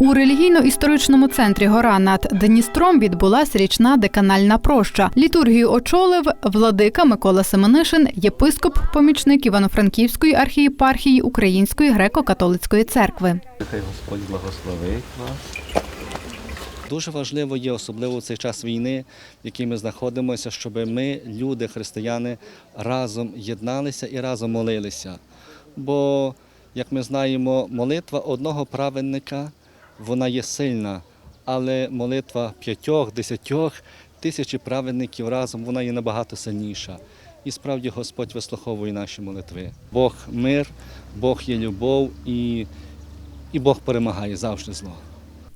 У релігійно-історичному центрі Гора над Дністром відбулася річна деканальна проща. Літургію очолив владика Микола Семенишин, єпископ, помічник Івано-Франківської архієпархії Української греко-католицької церкви. Нехай Господь благословить вас. Дуже важливо є, особливо в цей час війни, в якій ми знаходимося, щоб ми, люди, християни, разом єдналися і разом молилися. Бо, як ми знаємо, молитва одного праведника вона є сильна, але молитва п'ятьох, десятьох, тисячі праведників разом вона є набагато сильніша. І справді Господь вислуховує наші молитви. Бог мир, Бог є любов і, і Бог перемагає завжди зло.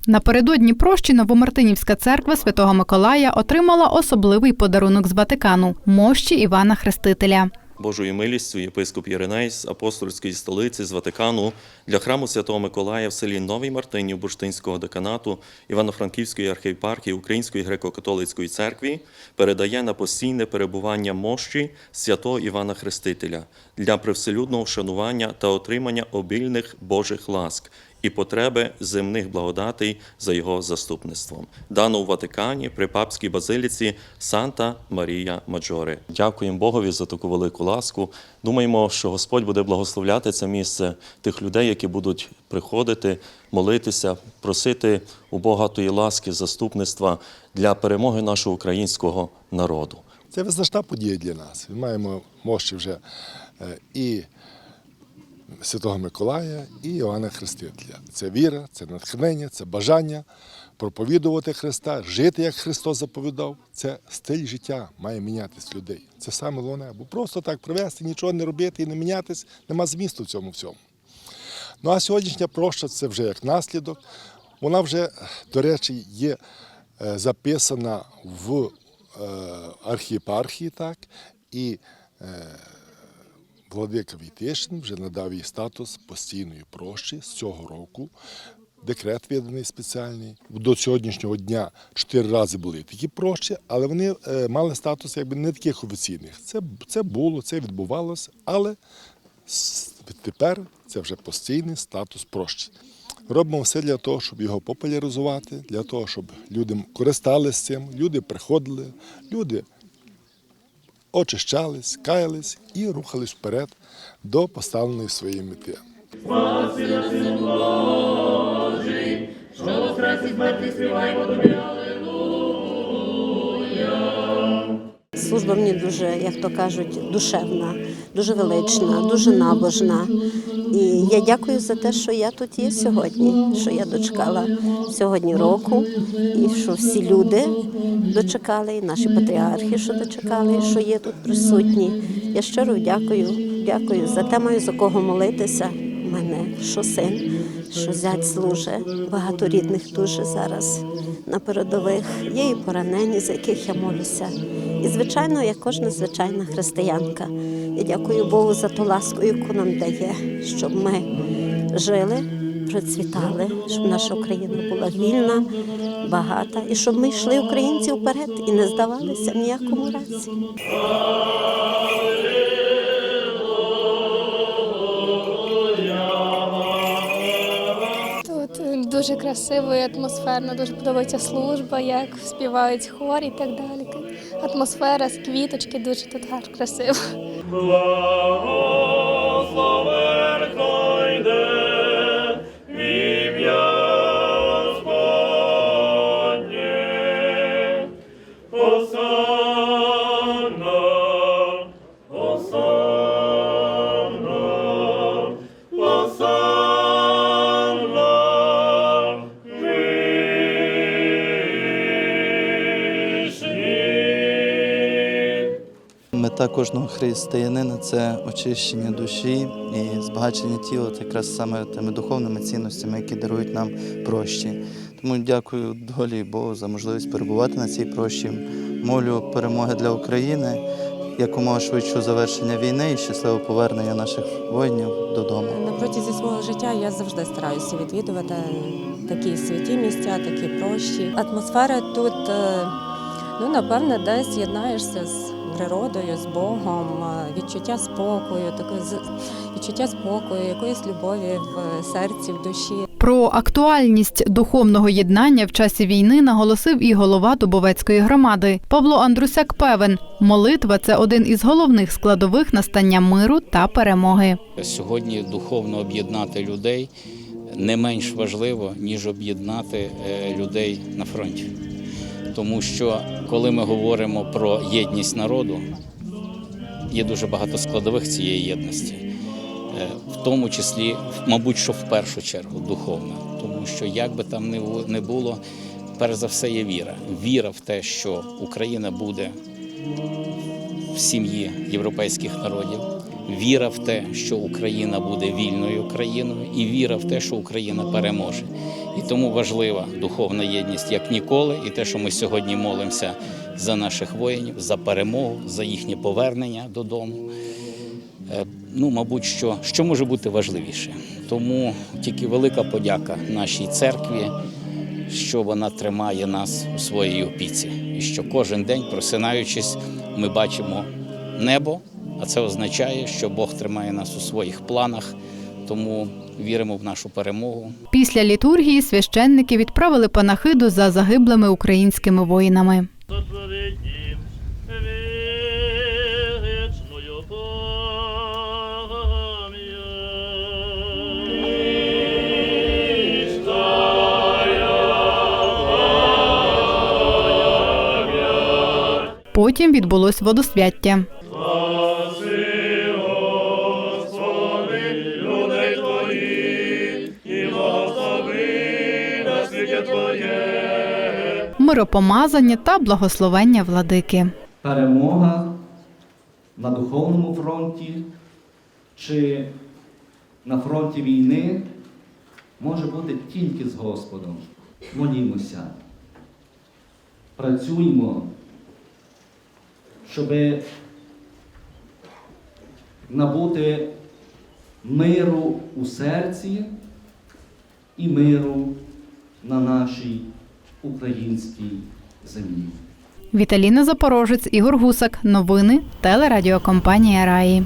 Напередодні прощі Новомартинівська церква Святого Миколая отримала особливий подарунок з Ватикану мощі Івана Хрестителя. Божою милістю єпископ Єриней з апостольської столиці з Ватикану для храму Святого Миколая в селі Новий Мартинів Бурштинського деканату Івано-Франківської архієпархії Української греко-католицької церкви передає на постійне перебування мощі святого Івана Хрестителя для привселюдного вшанування та отримання обільних Божих ласк і потреби земних благодатей за його заступництвом. Дано у Ватикані при папській базиліці Санта Марія Маджоре. Дякуємо Богові за таку велику ласку. Думаємо, що Господь буде благословляти це місце тих людей, які будуть приходити, молитися, просити у Бога тої ласки, заступництва для перемоги нашого українського народу. Це визначна подія для нас. Ми маємо мощі вже е, і Святого Миколая, і Іоанна Хрестителя. Це віра, це натхнення, це бажання проповідувати Христа, жити, як Христос заповідав. Це стиль життя має мінятись людей. Це саме головне. Бо просто так привести, нічого не робити і не мінятись, нема змісту в цьому всьому. Ну а сьогоднішня проща це вже як наслідок. Вона вже, до речі, є е, записана в е, архієпархії, так, і е, Владика Війтишин вже надав їй статус постійної прощі з цього року. Декрет виданий спеціальний. До сьогоднішнього дня чотири рази були такі прощі, але вони е, мали статус якби не таких офіційних. Це, це було, це відбувалося, але тепер це вже постійний статус прощі. Робимо все для того, щоб його популяризувати, для того, щоб люди користалися цим, люди приходили, люди очищались, каялись і рухались вперед до поставленої своєї мети. Служба мені дуже, як то кажуть, душевна, дуже велична, дуже набожна. І я дякую за те, що я тут є сьогодні, що я дочекала сьогодні року, і що всі люди дочекали, і наші патріархи, що дочекали, що є тут присутні. Я щиро дякую, дякую за те, маю за кого молитися. У мене що син, що зять служить, багато рідних дуже зараз на передових. Є і поранені, за яких я молюся. І, звичайно, як кожна звичайна християнка. Я дякую Богу за ту ласку, яку нам дає, щоб ми жили, процвітали, щоб наша Україна була вільна, багата, і щоб ми йшли українці вперед і не здавалися в ніякому разі. Дуже красиво і атмосферно, дуже подобається служба, як співають хор і так далі. Атмосфера з квіточки дуже тут гарно красиво. Мета кожного християнина це очищення душі і збагачення тіла, це якраз саме тими духовними цінностями, які дарують нам прощі. Тому дякую долі Богу за можливість перебувати на цій прощі. Молю перемоги для України, якомога швидшого завершення війни і щасливого повернення наших воїнів додому. На протязі свого життя я завжди стараюся відвідувати такі святі місця, такі прощі. Атмосфера тут, е, ну напевне, десь єднаєшся з природою, з Богом, е, відчуття спокою, таке з- відчуття спокою, якоїсь любові в серці, в душі. Про актуальність духовного єднання в часі війни наголосив і голова Дубовецької громади. Павло Андрусяк певен, молитва це один із головних складових настання миру та перемоги. Сьогодні духовно об'єднати людей не менш важливо, ніж об'єднати е, людей на фронті. Тому що коли ми говоримо про єдність народу, є дуже багато складових цієї єдності, Е, в тому числі, мабуть, що в першу чергу духовна. Тому що як би там не було, перш за все є віра. Віра в те, що Україна буде в сім'ї європейських народів, віра в те, що Україна буде вільною країною, і віра в те, що Україна переможе. І тому важлива духовна єдність як ніколи, і те, що ми сьогодні молимося за наших воїнів, за перемогу, за їхнє повернення додому. Е, Ну, мабуть, що, що може бути важливіше. Тому тільки велика подяка нашій церкві, що вона тримає нас у своїй опіці. І що кожен день, просинаючись, ми бачимо небо, а це означає, що Бог тримає нас у своїх планах. Тому віримо в нашу перемогу. Після літургії священники відправили панахиду за загиблими українськими воїнами. Потім відбулось водосвяття. Наслідя Твоє. Миропомазання та благословення владики. перемога на духовному фронті чи на фронті війни може бути тільки з Господом. Молімося. Працюймо, щоб набути миру у серці і миру на нашій українській землі. Віталіна Запорожець, Ігор Гусак. Новини телерадіокомпанія Раї.